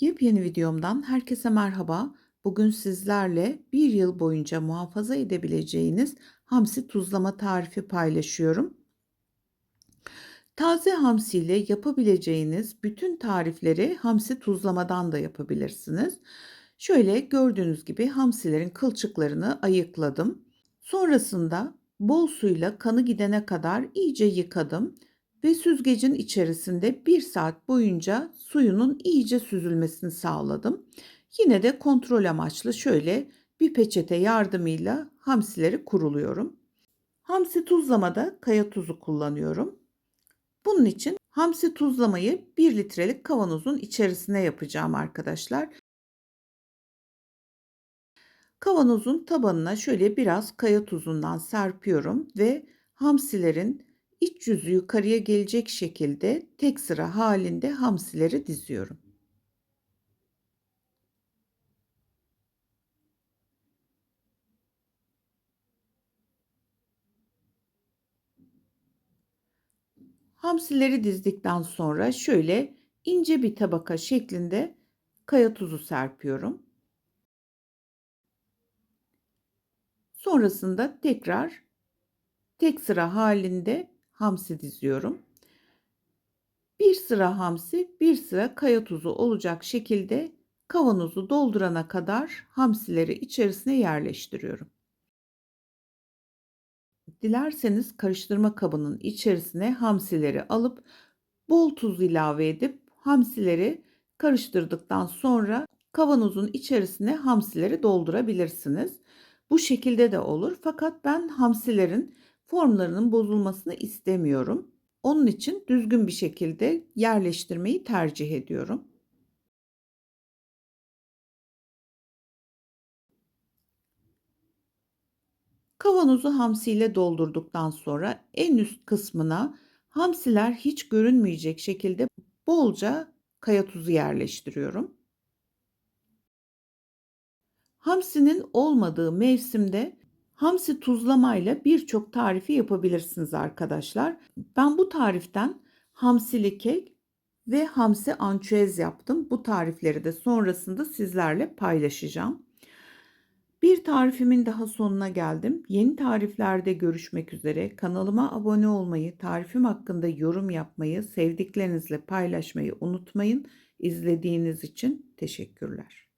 Yepyeni videomdan herkese merhaba. Bugün sizlerle bir yıl boyunca muhafaza edebileceğiniz hamsi tuzlama tarifi paylaşıyorum. Taze hamsi ile yapabileceğiniz bütün tarifleri hamsi tuzlamadan da yapabilirsiniz. Şöyle gördüğünüz gibi hamsilerin kılçıklarını ayıkladım. Sonrasında bol suyla kanı gidene kadar iyice yıkadım ve süzgecin içerisinde 1 saat boyunca suyunun iyice süzülmesini sağladım. Yine de kontrol amaçlı şöyle bir peçete yardımıyla hamsileri kuruluyorum. Hamsi tuzlamada kaya tuzu kullanıyorum. Bunun için hamsi tuzlamayı 1 litrelik kavanozun içerisine yapacağım arkadaşlar. Kavanozun tabanına şöyle biraz kaya tuzundan serpiyorum ve hamsilerin iç yüzü yukarıya gelecek şekilde tek sıra halinde hamsileri diziyorum. Hamsileri dizdikten sonra şöyle ince bir tabaka şeklinde kaya tuzu serpiyorum. Sonrasında tekrar tek sıra halinde hamsi diziyorum. Bir sıra hamsi, bir sıra kaya tuzu olacak şekilde kavanozu doldurana kadar hamsileri içerisine yerleştiriyorum. Dilerseniz karıştırma kabının içerisine hamsileri alıp bol tuz ilave edip hamsileri karıştırdıktan sonra kavanozun içerisine hamsileri doldurabilirsiniz. Bu şekilde de olur fakat ben hamsilerin formlarının bozulmasını istemiyorum. Onun için düzgün bir şekilde yerleştirmeyi tercih ediyorum. Kavanozu hamsiyle doldurduktan sonra en üst kısmına hamsiler hiç görünmeyecek şekilde bolca kaya tuzu yerleştiriyorum. Hamsinin olmadığı mevsimde hamsi tuzlamayla birçok tarifi yapabilirsiniz arkadaşlar. Ben bu tariften hamsili kek ve hamsi ançüez yaptım. Bu tarifleri de sonrasında sizlerle paylaşacağım. Bir tarifimin daha sonuna geldim. Yeni tariflerde görüşmek üzere. Kanalıma abone olmayı, tarifim hakkında yorum yapmayı, sevdiklerinizle paylaşmayı unutmayın. İzlediğiniz için teşekkürler.